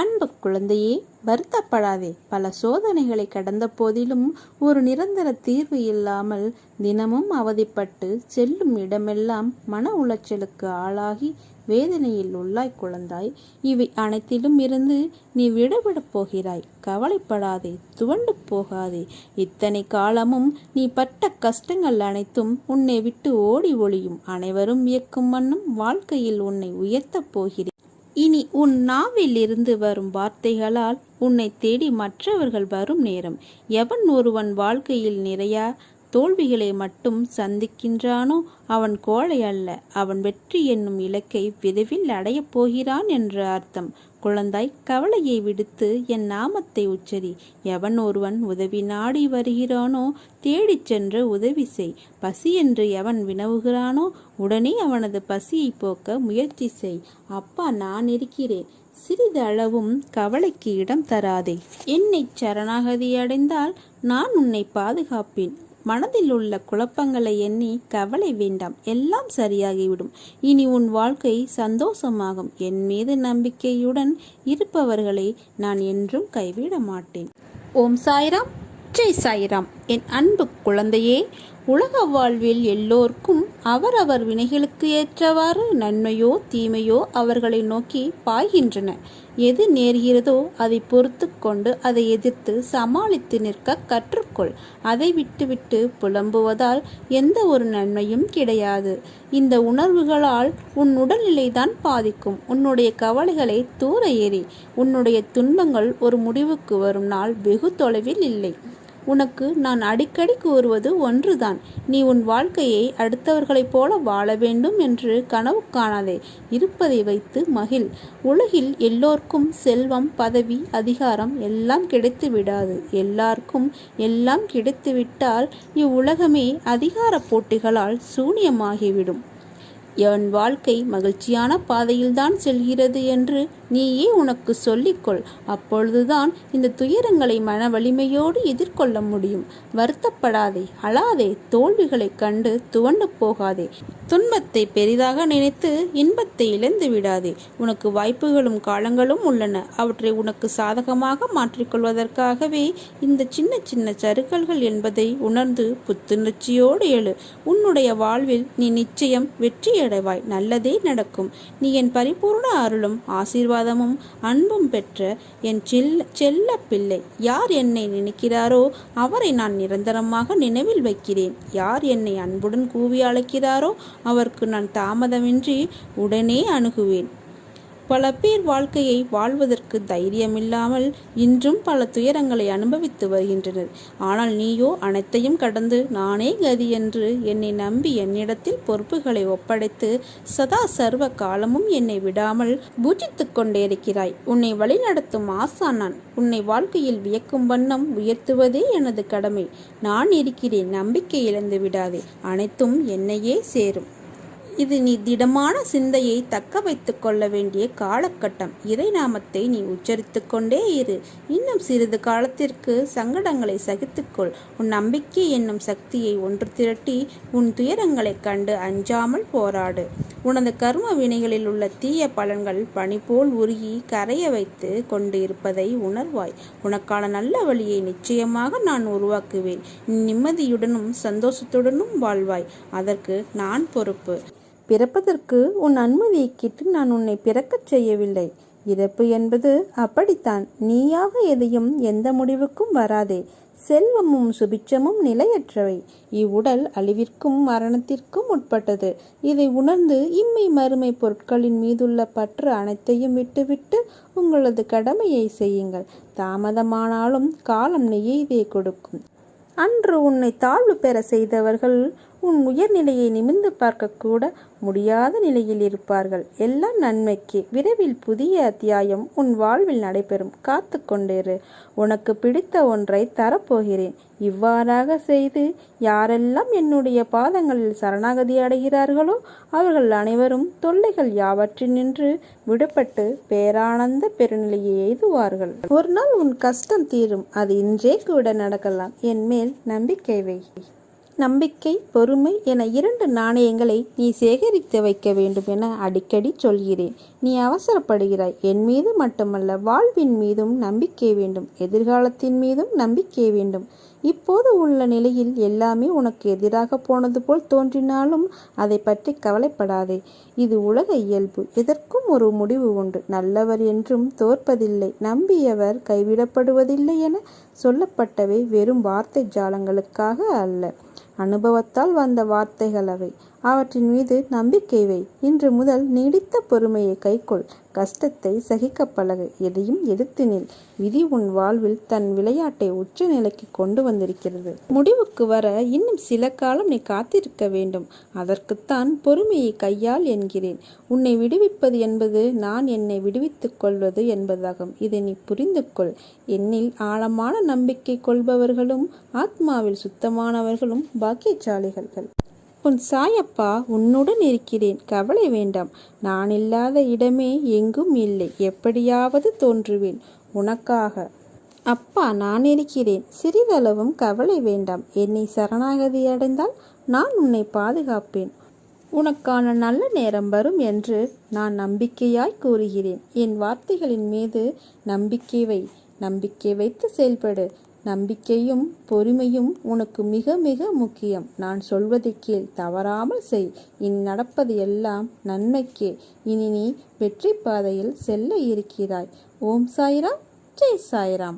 அன்பு குழந்தையே வருத்தப்படாதே. பல சோதனைகளை கடந்த போதிலும் ஒரு நிரந்தர தீர்வு இல்லாமல் தினமும் அவதிப்பட்டு செல்லும் இடமெல்லாம் மன உளைச்சலுக்கு ஆளாகி வேதனையில் உள்ளாய் குழந்தாய். இவை அனைத்திலும் இருந்து நீ விடுபடப் போகிறாய். கவலைப்படாதே துவண்டு போகாதே. இத்தனை காலமும் நீ பட்ட கஷ்டங்கள் அனைத்தும் உன்னை விட்டு ஓடி ஒளியும். அனைவரும் வியக்கும் வண்ணம் வாழ்க்கையில் உன்னை உயர்த்தப் போகிறேன். இனி உன் நாவிலிருந்து வரும் வார்த்தைகளால் உன்னை தேடி மற்றவர்கள் வரும் நேரம். எவன் ஒருவன் வாழ்க்கையில் நிறையா தோல்விகளை மட்டும் சந்திக்கின்றானோ? அவன் கோழை அல்ல. அவன் வெற்றி என்னும் இலக்கை விரைவில் அடையப் போகிறான் என்ற அர்த்தம். குழந்தாய் கவலையை விடுத்து என் நாமத்தை உச்சரி. எவன் ஒருவன் உதவி நாடி வருகிறானோ தேடிச் சென்று உதவி செய். பசி என்று எவன் வினவுகிறானோ உடனே அவனது பசியை போக்க முயற்சி செய். அப்பா நான் இருக்கிறேன். சிறிது அளவும் கவலைக்கு இடம் தராதே. என்னை சரணாகதி அடைந்தால் நான் உன்னை பாதுகாப்பேன். மனதில் உள்ள குழப்பங்களை எண்ணி கவலை வேண்டாம். எல்லாம் சரியாகிவிடும். இனி உன் வாழ்க்கை சந்தோஷமாகும். என் மீது நம்பிக்கையுடன் இருப்பவர்களை நான் என்றும் கைவிட மாட்டேன் ஓம் சாய்ராம். ஜெய் சாய்ராம். என் அன்பு குழந்தையே உலக வாழ்வில் எல்லோருக்கும் அவரவர் வினைகளுக்கு ஏற்றவாறு நன்மையோ தீமையோ அவர்களை நோக்கி பாய்கின்றன. எது நேர்கிறதோ அதை பொறுத்து கொண்டு அதை எதிர்த்து சமாளித்து நிற்க கற்றுக்கொள். அதை விட்டுவிட்டு புலம்புவதால் எந்த ஒரு நன்மையும் கிடையாது. இந்த உணர்வுகளால் உன் உடல்நிலைதான் பாதிக்கும். உன்னுடைய கவலைகளை தூர ஏறி உன்னுடைய துன்பங்கள் ஒரு முடிவுக்கு வரும் நாள் வெகு தொலைவில் இல்லை. உனக்கு நான் அடிக்கடி கூறுவது ஒன்றுதான். நீ உன் வாழ்க்கையை அடுத்தவர்களைப் போல வாழ வேண்டும் என்று கனவு காணாதே. இருப்பதை வைத்து மகிழ். உலகில் எல்லோருக்கும் செல்வம் பதவி அதிகாரம் எல்லாம் கிடைத்து விடாது. எல்லாருக்கும் எல்லாம் கிடைத்துவிட்டால் இவ்வுலகமே அதிகார போட்டிகளால் சூனியமாகிவிடும். என் வாழ்க்கை மகிழ்ச்சியான பாதையில்தான் செல்கிறது என்று நீயே உனக்கு சொல்லிக்கொள். அப்பொழுதுதான் இந்த துயரங்களை மன வலிமையோடு எதிர்கொள்ள முடியும். வருத்தப்படாதே அழாதே தோல்விகளைக் கண்டு துவண்டு போகாதே. துன்பத்தை பெரிதாக நினைத்து இன்பத்தை இழந்து விடாதே. உனக்கு வாய்ப்புகளும் காலங்களும் உள்ளன. அவற்றை உனக்கு சாதகமாக மாற்றிக்கொள்வதற்காகவே இந்த சின்ன சின்ன சறுக்கல்கள் என்பதை உணர்ந்து புத்துணர்ச்சியோடு எழு. உன்னுடைய வாழ்வில் நீ நிச்சயம் வெற்றியடைவாய். நல்லதே நடக்கும். நீ என் பரிபூர்ண அருளும் ஆசீர்வாதம் ஆசீர்வாதமும் அன்பும் பெற்ற என் செல்ல செல்ல பிள்ளை. யார் என்னை நினைக்கிறாரோ அவரை நான் நிரந்தரமாக நினைவில் வைக்கிறேன். யார் என்னை அன்புடன் கூவி அழைக்கிறாரோ அவருக்கு நான் தாமதமின்றி உடனே அணுகுவேன். பல பேர் வாழ்க்கையை வாழ்வதற்கு தைரியமில்லாமல் இன்றும் பல துயரங்களை அனுபவித்து வருகின்றனர். ஆனால் நீயோ அனைத்தையும் கடந்து நானே கதி என்று என்னை நம்பி என்னிடத்தில் பொறுப்புகளை ஒப்படைத்து சதா சர்வ காலமும் என்னை விடாமல் பூஜித்துக் கொண்டே இருக்கிறாய் உன்னை வழிநடத்தும் ஆசான் நான். உன்னை வாழ்க்கையில் வியக்கும் வண்ணம் உயர்த்துவதே எனது கடமை. நான் இருக்கிறேன். நம்பிக்கை இழந்து விடாதே. அனைத்தும் என்னையே சேரும். இது நீ திடமான சிந்தையை தக்க வைத்துக் கொள்ள வேண்டிய காலகட்டம். இறை நாமத்தை நீ உச்சரித்து கொண்டே இரு. இன்னும் சிறிது காலத்திற்கு சங்கடங்களை சகித்துக்கொள் உன் நம்பிக்கை என்னும் சக்தியை ஒன்று திரட்டி உன் துயரங்களைக் கண்டு அஞ்சாமல் போராடு. உனது கர்ம வினைகளில் உள்ள தீய பலன்கள் பனி போல் உருகி கரைய வைத்து கொண்டு இருப்பதை உணர்வாய். உனக்கான நல்ல வழியை நிச்சயமாக நான் உருவாக்குவேன். நிம்மதியுடனும் சந்தோஷத்துடனும் வாழ்வாய். அதற்கு நான் பொறுப்பு. பிறப்பதற்கு உன் அனுமதியை கேட்டு நான் உன்னை பிறக்கச் செய்யவில்லை. இறப்பு என்பது அப்படித்தான். நீயாக எதையும் எந்த முடிவுக்கும் வராதே. செல்வமும் சுபிச்சமும் நிலையற்றவை. இவ்வுடல் அழிவிற்கும் மரணத்திற்கும் உட்பட்டது. இதை உணர்ந்து இம்மை மறுமை பொருட்களின் மீதுள்ள பற்று அனைத்தையும் விட்டுவிட்டு உங்களது கடமையை செய்யுங்கள். தாமதமானாலும் காலம் நெய்யெய்தே கொடுக்கும். அன்று உன்னை தாழ்வு பெற செய்தவர்கள் உன் உயர்நிலையை நிமிர்ந்து பார்க்கக்கூட முடியாத நிலையில் இருப்பார்கள். எல்லாம் நன்மைக்கு விரைவில் புதிய அத்தியாயம் உன் வாழ்வில் நடைபெறும். காத்து கொண்டிரு. உனக்கு பிடித்த ஒன்றை தரப்போகிறேன். இவ்வாறாக செய்து யாரெல்லாம் என்னுடைய பாதங்களில் சரணாகதி அடைகிறார்களோ அவர்கள் அனைவரும் தொல்லைகள் யாவற்றினின்று விடுபட்டு பேரானந்த பெருநிலையை எய்துவார்கள். ஒரு நாள் உன் கஷ்டம் தீரும். அது இன்றே கூட நடக்கலாம். என் மேல் நம்பிக்கை வை. நம்பிக்கை பொறுமை என இரண்டு நாணயங்களை நீ சேகரித்து வைக்க வேண்டும் என அடிக்கடி சொல்கிறேன். நீ அவசரப்படுகிறாய். என் மீது மட்டுமல்ல வாழ்வின் மீதும் நம்பிக்கை வேண்டும். எதிர்காலத்தின் மீதும் நம்பிக்கை வேண்டும். இப்போது உள்ள நிலையில் எல்லாமே உனக்கு எதிராக போனது போல் தோன்றினாலும் அதை பற்றி கவலைப்படாதே. இது உலக இயல்பு. இதற்கும் ஒரு முடிவு உண்டு. நல்லவர் என்றும் தோற்பதில்லை. நம்பியவர் கைவிடப்படுவதில்லை என சொல்லப்பட்டவை வெறும் வார்த்தை ஜாலங்களுக்காக அல்ல. அனுபவத்தால் வந்த வார்த்தைகள் அவை. அவற்றின் மீது நம்பிக்கை வை. இன்று முதல் நீடித்த பொறுமையை கைக்கொள். கஷ்டத்தை சகிக்க பழகு. எதையும் எடுத்து நில். விதி உன் வாழ்வில் தன் விளையாட்டை உச்ச நிலைக்கு கொண்டு வந்திருக்கிறது. முடிவுக்கு வர இன்னும் சில காலம் நீ காத்திருக்க வேண்டும். அதற்குத்தான் பொறுமையை கையால் என்கிறேன். உன்னை விடுவிப்பது என்பது நான் என்னை விடுவித்துக் கொள்வது என்பதாகும். இதை நீ புரிந்து கொள். என்னில் ஆழமான நம்பிக்கை கொள்பவர்களும் ஆத்மாவில் சுத்தமானவர்களும் பாக்கியசாலிகள் உன் சாயப்பா உன்னுடன் இருக்கிறேன். கவலை வேண்டாம். நான் இல்லாத இடமே எங்கும் இல்லை. எப்படியாவது தோன்றுவேன். உனக்காக. அப்பா நான் இருக்கிறேன். சிறிதளவும் கவலை வேண்டாம். என்னை சரணாகதி அடைந்தால் நான் உன்னை பாதுகாப்பேன். உனக்கான நல்ல நேரம் வரும் என்று நான் நம்பிக்கையாய் கூறுகிறேன். என் வார்த்தைகளின் மீது நம்பிக்கை வை. நம்பிக்கை வைத்து செயல்படு. நம்பிக்கையும் பொறுமையும் உனக்கு மிக மிக முக்கியம். நான் சொல்வதை கீழ் தவறாமல் செய். இனி நடப்பது எல்லாம் நன்மைக்கே. இனி நீ வெற்றி பாதையில் செல்ல இருக்கிறாய். ஓம் சாய்ராம் ஜெய் சாய்ராம்.